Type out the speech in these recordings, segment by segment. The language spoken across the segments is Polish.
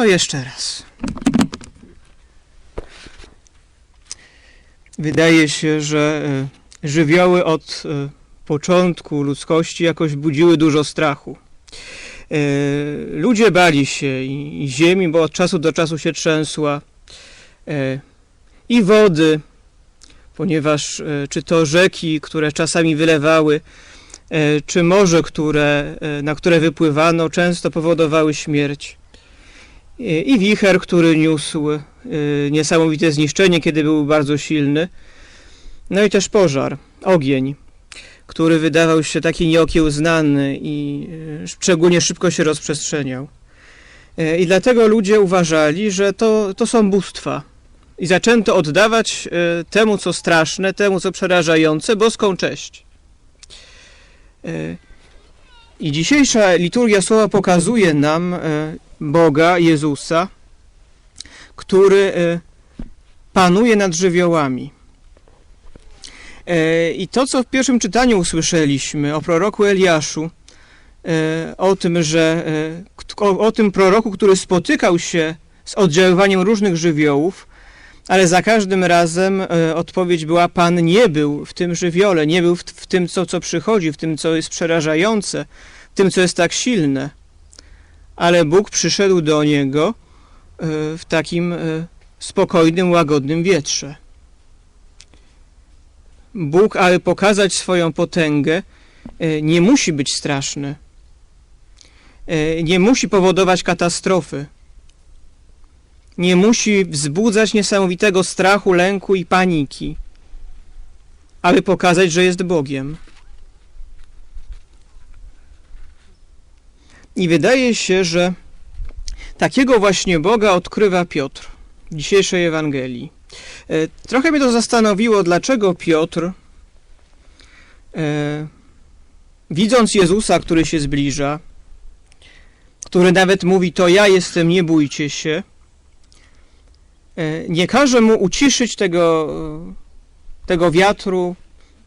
To jeszcze raz. Wydaje się, że e, żywioły od e, początku ludzkości jakoś budziły dużo strachu. E, Ludzie bali się i ziemi, bo od czasu do czasu się trzęsła, i wody, ponieważ czy to rzeki, które czasami wylewały, czy morze, które, na które wypływano, często powodowały śmierć. I wicher, który niósł e, niesamowite zniszczenie, kiedy był bardzo silny. No i też pożar, ogień, który wydawał się taki nieokiełznany i e, szczególnie szybko się rozprzestrzeniał. E, I dlatego ludzie uważali, że to, to są bóstwa. I zaczęto oddawać temu, co straszne, temu, co przerażające, boską cześć. I dzisiejsza liturgia słowa pokazuje nam e, Boga, Jezusa, który e, panuje nad żywiołami. E, I to, co w pierwszym czytaniu usłyszeliśmy o proroku Eliaszu, o tym, że o, o tym proroku, który spotykał się z oddziaływaniem różnych żywiołów, ale za każdym razem odpowiedź była: Pan nie był w tym żywiole, nie był w, w tym, co, co przychodzi, w tym, co jest przerażające, tym, co jest tak silne. Ale Bóg przyszedł do niego e, w takim e, spokojnym, łagodnym wietrze. Bóg, aby pokazać swoją potęgę, e, nie musi być straszny. Nie musi powodować katastrofy. Nie musi wzbudzać niesamowitego strachu, lęku i paniki, aby pokazać, że jest Bogiem. I wydaje się, że takiego właśnie Boga odkrywa Piotr w dzisiejszej Ewangelii. E, Trochę mnie to zastanowiło, dlaczego Piotr, e, widząc Jezusa, który się zbliża, który nawet mówi: To ja jestem, nie bójcie się, e, nie każe mu uciszyć tego, tego wiatru,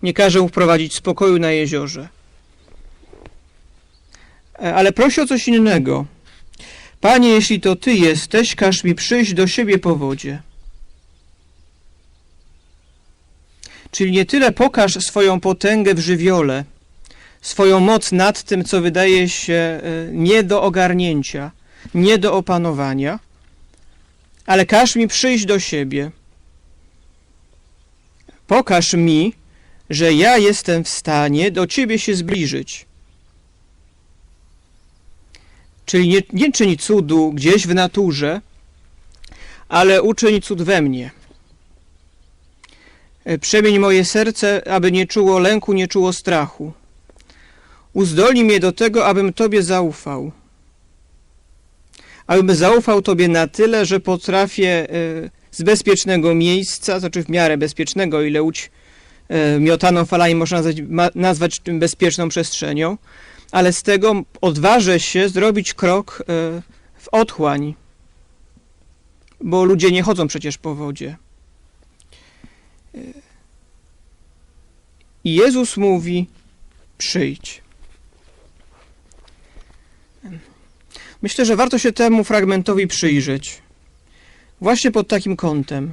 nie każe mu wprowadzić spokoju na jeziorze. E, Ale prosi o coś innego. Panie, jeśli to Ty jesteś, każ mi przyjść do siebie po wodzie. Czyli nie tyle pokaż swoją potęgę w żywiole, swoją moc nad tym, co wydaje się e, nie do ogarnięcia, nie do opanowania, ale każ mi przyjść do siebie. Pokaż mi, że ja jestem w stanie do Ciebie się zbliżyć. Czyli nie, nie czyni cudu gdzieś w naturze, ale uczyń cud we mnie. E, Przemień moje serce, aby nie czuło lęku, nie czuło strachu. Uzdolnij mnie do tego, abym Tobie zaufał. Abym zaufał Tobie na tyle, że potrafię e, z bezpiecznego miejsca, znaczy w miarę bezpiecznego, ile łódź e, miotaną falami można nazwać, nazwać bezpieczną przestrzenią, ale z tego odważę się zrobić krok e, w otchłań, bo ludzie nie chodzą przecież po wodzie. E, I Jezus mówi: przyjdź. Myślę, że warto się temu fragmentowi przyjrzeć. Właśnie pod takim kątem.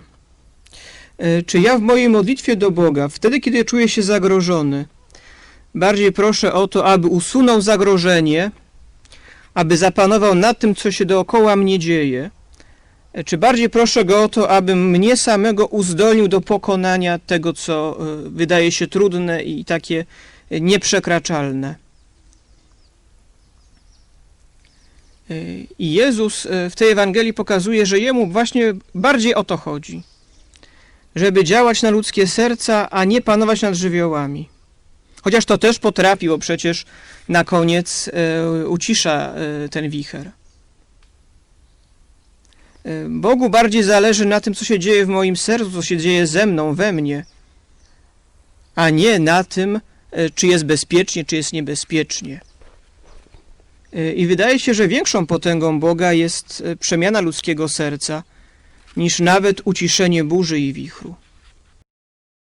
E, Czy ja w mojej modlitwie do Boga, wtedy kiedy czuję się zagrożony, bardziej proszę o to, aby usunął zagrożenie, aby zapanował nad tym, co się dookoła mnie dzieje, E, czy bardziej proszę go o to, aby mnie samego uzdolnił do pokonania tego, co e, wydaje się trudne i takie e, nieprzekraczalne. I Jezus w tej Ewangelii pokazuje, że jemu właśnie bardziej o to chodzi. Żeby działać na ludzkie serca, a nie panować nad żywiołami. Chociaż to też potrafi, bo przecież na koniec e, ucisza e, ten wicher. E, Bogu bardziej zależy na tym, co się dzieje w moim sercu, co się dzieje ze mną, we mnie, a nie na tym, czy jest bezpiecznie, czy jest niebezpiecznie. I wydaje się, że większą potęgą Boga jest przemiana ludzkiego serca niż nawet uciszenie burzy i wichru.